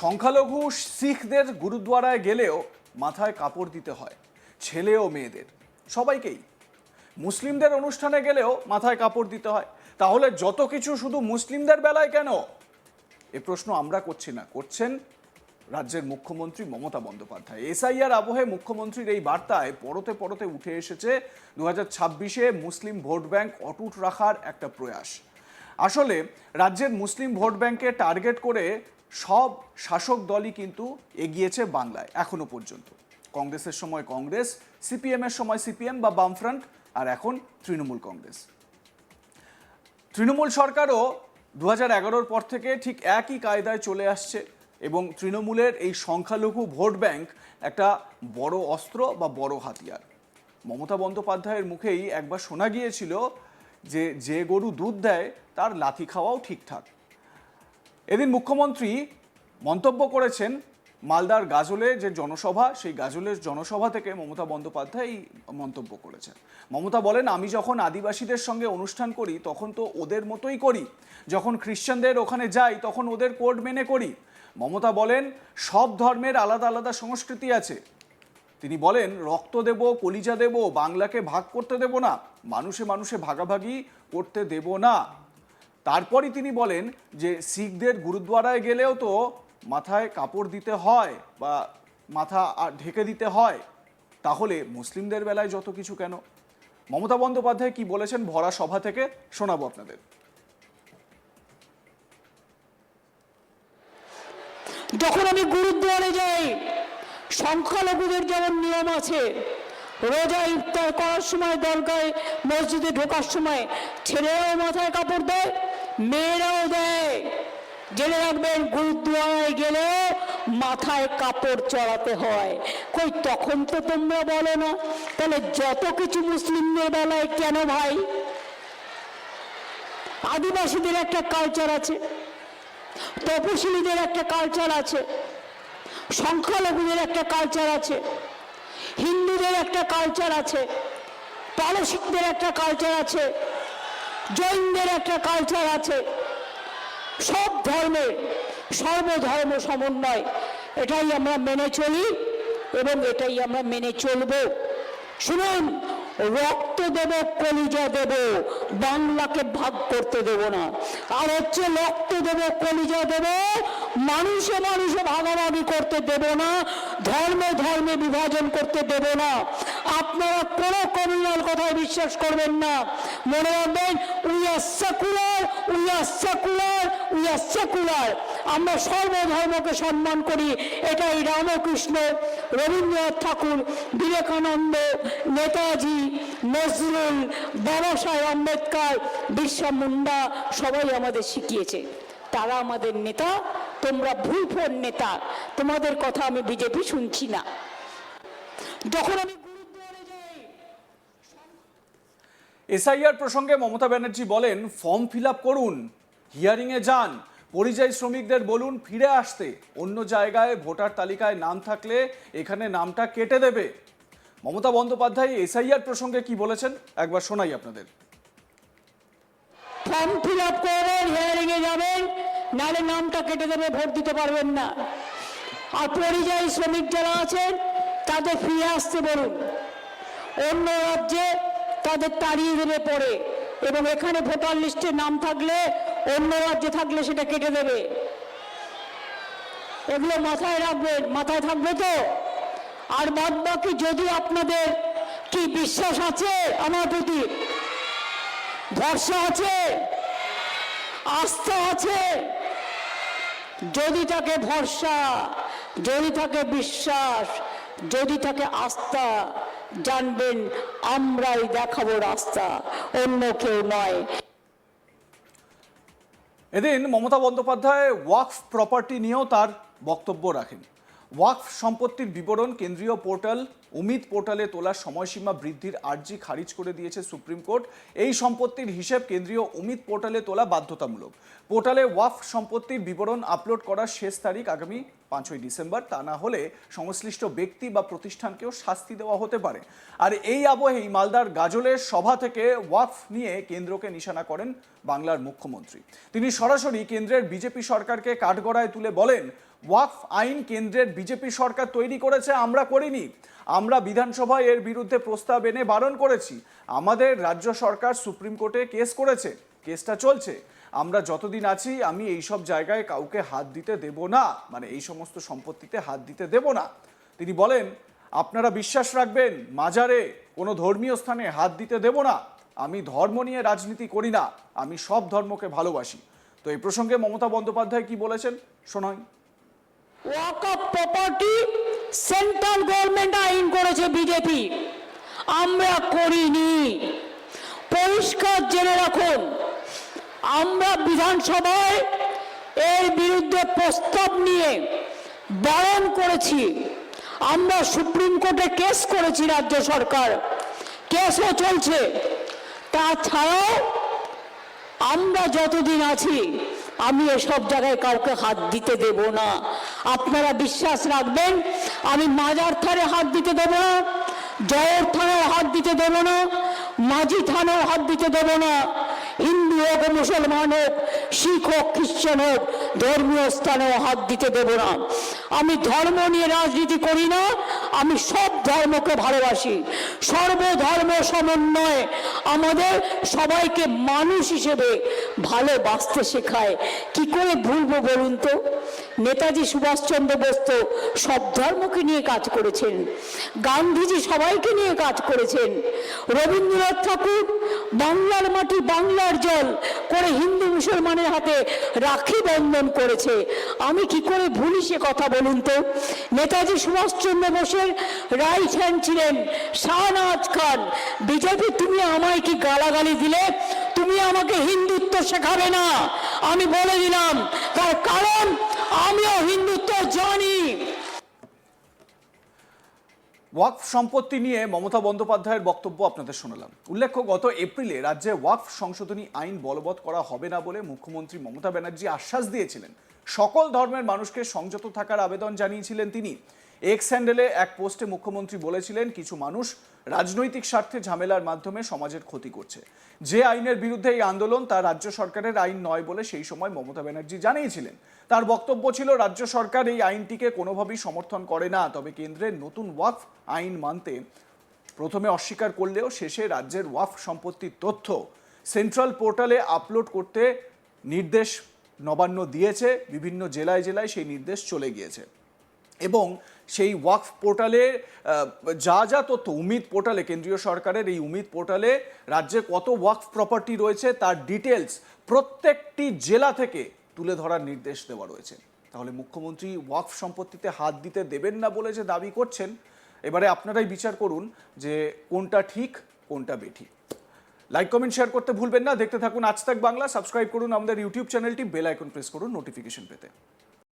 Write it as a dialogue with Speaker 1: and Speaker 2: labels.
Speaker 1: সংখ্যালঘু শিখদের গুরুদ্বারায় গেলেও মাথায় কাপড় দিতে হয়, ছেলে ও মেয়েদের, সবাইকেই। মুসলিমদের অনুষ্ঠানে গেলেও মাথায় কাপড় দিতে হয়। তাহলে যত কিছু শুধু মুসলিমদের বেলায় কেন? এ প্রশ্ন আমরা করছি না, করছেন রাজ্যের মুখ্যমন্ত্রী মমতা বন্দ্যোপাধ্যায়। এসআইআর আবহে মুখ্যমন্ত্রীর এই বার্তায় পরতে পরতে উঠে এসেছে দু ছাব্বিশে মুসলিম ভোট ব্যাংক অটুট রাখার একটা প্রয়াস। আসলে রাজ্যের মুসলিম ভোট ব্যাংকে টার্গেট করে সব শাসক দলই কিন্তু এগিয়েছে বাংলায়, এখনও পর্যন্ত। কংগ্রেসের সময় কংগ্রেস সিপিএম এর সময় সিপিএম বা বামফ্রন্ট, আর এখন তৃণমূল কংগ্রেস। তৃণমূল সরকারও দু হাজার পর থেকে ঠিক একই কায়দায় চলে আসছে এবং তৃণমূলের এই সংখ্যালঘু ভোট ব্যাংক একটা বড় অস্ত্র বা বড় হাতিয়ার। মমতা বন্দ্যোপাধ্যায়ের মুখেই একবার শোনা গিয়েছিল যে যে গরু দুধ দেয়, তার লাথি খাওয়াও ঠিকঠাক। এদিন মুখ্যমন্ত্রী মন্তব্য করেছেন মালদার গাজলে যে জনসভা, সেই গাজলের জনসভা থেকে মমতা বন্দ্যোপাধ্যায় এই মন্তব্য করেছেন। মমতা বলেন, আমি যখন আদিবাসীদের সঙ্গে অনুষ্ঠান করি, তখন তো ওদের মতোই করি। যখন খ্রিশ্চানদের ওখানে যাই, তখন ওদের কোড মেনে করি। মমতা বলেন, সব ধর্মের আলাদা আলাদা সংস্কৃতি আছে। তিনি বলেন, রক্ত দেব, কলিজা দেব, বাংলাকে ভাগ করতে দেব না। মানুষে মানুষে ভাগাভাগি করতে দেব না। তারপরই তিনি বলেন যে শিখদের গুরুদ্বারায় গেলেও তো মাথায় কাপড় দিতে হয় বা মাথা ঢেকে দিতে হয়। তাহলে মুসলিমদের বেলায় যত কিছু কেন? মমতা বন্দ্যোপাধ্যায় কি বলেছেন ভরা সভা থেকে? শোনাবো আপনাদের।
Speaker 2: যখন আমি গুরুদ্বারে যাই, সংখ্যালঘুদের যেমন নিয়ম আছে, রোজা ইফতার করার সময় দরগায় মসজিদে ঢোকার সময় ছেলেরাও মাথায় কাপড় দেয় মেয়েরাও দেয়। জেনে রাখবেন গুরুদ্বারায় গেলে মাথায় কাপড় চড়াতে হয়। কই, তখন তো তোমরা বলো না। তাহলে যত কিছু মুসলিমদের বেলায় কেন ভাই? আদিবাসীদের একটা কালচার আছে, তপশিলীদের একটা কালচার আছে, সংখ্যালঘুদের একটা কালচার আছে, হিন্দুদের একটা কালচার আছে, পারসিকদের একটা কালচার আছে জৈনদের একটা কালচার আছে। সব ধর্মের সর্বধর্ম সমন্বয়। এটাই আমরা মেনে চলি এবং এটাই আমরা মেনে চলব। শুনুন রক্ত দেব, কলিজা দেব, বাংলাকে ভাগ করতে দেব না। আর হচ্ছে রক্ত দেব, কলিজা দেব, মানুষে মানুষে ভাগাভাগি করতে দেব না, ধর্মে ধর্মে বিভাজন করতে দেব না। আপনারা কোনো কমিউনাল কথায় বিশ্বাস করবেন না। মনে রাখবেন we are secular we are secular we are secular আমরা সর্বধর্মকে সম্মান করি। এটাই রামকৃষ্ণ, রবীন্দ্রনাথ ঠাকুর, বিবেকানন্দ, নেতাজি, নজরুল, বাবা সাহেব আম্বেদকর, বিরসা মুন্ডা সবাই আমাদের শিখিয়েছে। তারা আমাদের নেতা, তোমরা ভুলফোর নেতা। তোমাদের কথা আমি বিজেপি শুনছি না। যখন আমি
Speaker 1: এসআইআর প্রসঙ্গে মমতা ব্যানার্জি বলেন, ফর্ম ফিল করুন, হিয়ারিংয়ে যান। পরিযায়ী শ্রমিকদের বলুন ফিরে আসতে। অন্য জায়গায় ভোটার তালিকায় নাম থাকলে এখানে নামটা কেটে দেবে। মমতা বন্দ্যোপাধ্যায় এসআইআর প্রসঙ্গে কি বলেছেন? একবার শোনাই আপনাদের।
Speaker 2: ফর্ম ফিল আপ করবেন হিয়ারিংয়ে যাবেন, নাহলে নামটা কেটে দেবে, ভোট দিতে পারবেন না। আর পরিযায়ী শ্রমিক যারা আছেন, তাদের ফিরে আসতে বলুন। অন্য রাজ্যে তাদের তাড়িয়ে দেবে পরে। এবং এখানে ভোটার লিস্টে নাম থাকলে অন্য রাজ্যে থাকলে সেটা কেটে দেবে। এগুলো মাথায় রাখবেন, মাথায় থাকবে তো? আর বাদ বাকি যদি আপনাদের কি বিশ্বাস আছে আমার প্রতি? ভরসা আছে? আস্থা আছে? যদি থাকে ভরসা, যদি থাকে বিশ্বাস, যদি থাকে আস্থা, জানবেন আমরাই দেখাবো রাস্তা, অন্য কেউ নয়।
Speaker 1: এদিন মমতা বন্দ্যোপাধ্যায় ওয়াকফ প্রপার্টি নিয়েও তার বক্তব্য রাখেন। ওয়াকফ সম্পত্তির বিবরণ কেন্দ্রীয় পোর্টাল উমিদ পোর্টালে তোলার সময়সীমা বৃদ্ধির আর্জি খারিজ করে দিয়েছে সুপ্রিম কোর্ট। এই সম্পত্তির হিসেব কেন্দ্রীয় উমিদ পোর্টালে তোলা বাধ্যতামূলক। পোর্টালে ওয়াকফ সম্পত্তির বিবরণ আপলোড করার শেষ তারিখ আগামী পাঁচই ডিসেম্বর, তা না হলে সংশ্লিষ্ট ব্যক্তি বা প্রতিষ্ঠানকেও শাস্তি দেওয়া হতে পারে। আর এই আবহেই মালদার গাজলের সভা থেকে ওয়াকফ নিয়ে কেন্দ্রকে নিশানা করেন বাংলার মুখ্যমন্ত্রী। তিনি সরাসরি কেন্দ্রের বিজেপি সরকারকে কাঠগড়ায় তুলে বলেন, ওয়াকফ আইন কেন্দ্রের বিজেপি সরকার তৈরি করেছে, আমরা করিনি। আমরা বিধানসভায় এর বিরুদ্ধে প্রস্তাব এনে বারণ করেছি। আমাদের রাজ্য সরকার সুপ্রিম কোর্টে কেস করেছে। কেসটা চলছে। আমরা যতদিন আছি, আমি এই সব জায়গায় কাউকে হাত দিতে দেব না। মানে এই সমস্ত সম্পত্তিতে হাত দিতে দেব না। তিনি বলেন, আপনারা বিশ্বাস রাখবেন, মাজারে কোনো ধর্মীয় স্থানে হাত দিতে দেব না। আমি ধর্ম নিয়ে রাজনীতি করি না। আমি সব ধর্মকে ভালোবাসি। তো এই প্রসঙ্গে মমতা বন্দ্যোপাধ্যায় কি বলেছেন? শোনাই।
Speaker 2: ওয়াক অফ প্রপার্টি সেন্ট্রাল গভর্নমেন্ট আইন করেছে বিজেপি আমরা করিনি। পরিষ্কার জেনে রাখুন আমরা বিধানসভায় এর বিরুদ্ধে প্রস্তাব নিয়ে বারণ করেছি। আমরা সুপ্রিম কোর্টে কেস করেছি রাজ্য সরকার। কেসও চলছে। তাছাড়াও আমরা যতদিন আছি, আমি এসব জায়গায় কাউকে হাত দিতে দেব না। আপনারা বিশ্বাস রাখবেন, আমি মাজার থানে হাত দিতে দেব না, জয়ের থানায় হাত দিতে দেব না, মাঝি থানায় হাত দিতে দেব না। হোক মুসলমান হোক শিখ হোক খ্রিস্টান হোক, ধর্মীয় স্থানেও হাত দিতে দেব না। আমি ধর্ম নিয়ে রাজনীতি করি না আমি সব ধর্মকে ভালোবাসি। সর্বধর্ম সমন্বয়ে আমাদের সবাইকে মানুষ হিসেবে ভালোবাসতে শেখায়। কি করে ভুলবো বলুন তো? নেতাজি সুভাষচন্দ্র বোস তো সব ধর্মকে নিয়ে কাজ করেছেন। গান্ধীজি সবাইকে নিয়ে কাজ করেছেন। রবীন্দ্রনাথ ঠাকুর বাংলার মাটি বাংলার জল করে হিন্দু মুসলমানের হাতে রাখি বন্ধন করেছে। আমি কি করে ভুলি সে কথা বলুন তো? নেতাজি সুভাষচন্দ্র বোসের রাইট হ্যান্ড ছিলেন শাহনাজ খান। বিজেপি, তুমি আমায় কি গালাগালি দিলে? তুমি আমাকে হিন্দুত্ব শেখাবে না। আমি বলে দিলাম, তার কারণ আমিও হিন্দুত্ব জানি।
Speaker 1: ওয়াকফ সম্পত্তি নিয়ে মমতা বন্দ্যোপাধ্যায়ের বক্তব্য আপনাদের শোনালাম। উল্লেখ্য, গত এপ্রিলে রাজ্যে ওয়াকফ সংশোধনী আইন বলবৎ করা হবে না বলে মুখ্যমন্ত্রী মমতা ব্যানার্জি আশ্বাস দিয়েছিলেন। সকল ধর্মের মানুষকে সংযত থাকার আবেদন জানিয়েছিলেন তিনি। এক্স হ্যান্ডেলে এক পোস্টে মুখ্যমন্ত্রী বলেছিলেন, কিছু মানুষ রাজনৈতিক স্বার্থে ঝামেলার মাধ্যমে সমাজের ক্ষতি করছে। যে আইনের বিরুদ্ধে এই আন্দোলন, তা রাজ্য সরকারের আইন নয় বলে সেই সময় মমতা ব্যানার্জি জানিয়েছিলেন। তার বক্তব্য ছিল, রাজ্য সরকার এই আইনটিকে কোনোভাবেই সমর্থন করে না, তবে কেন্দ্রের নতুন ওয়াকফ আইন মানতে প্রথমে অস্বীকার করলেও শেষে রাজ্যের ওয়াফ সম্পত্তির তথ্য সেন্ট্রাল পোর্টালে আপলোড করতে নির্দেশ নবান্ন দিয়েছে। বিভিন্ন জেলায় জেলায় সেই নির্দেশ চলে গিয়েছে। এবং সেই ওয়াকফ পোর্টালে যা যা তথ্য, উমিদ পোর্টালে, কেন্দ্রীয় সরকারের এই উমিদ পোর্টালে রাজ্যে কত ওয়াকফ প্রপার্টি রয়েছে তার ডিটেলস প্রত্যেকটি জেলা থেকে তুলে ধরার নির্দেশ দেওয়া রয়েছে। তাহলে মুখ্যমন্ত্রী ওয়াকফ সম্পত্তিতে হাত দিতে দেবেন না বলে যে দাবি করছেন, এবারে আপনারাই বিচার করুন যে কোনটা ঠিক, কোনটা বেঠিক। লাইক কমেন্ট শেয়ার করতে ভুলবেন না। দেখতে থাকুন আজ তাক বাংলা। সাবস্ক্রাইব করুন আমাদের ইউটিউব চ্যানেলটি বেল আইকন প্রেস করুন নোটিফিকেশন পেতে।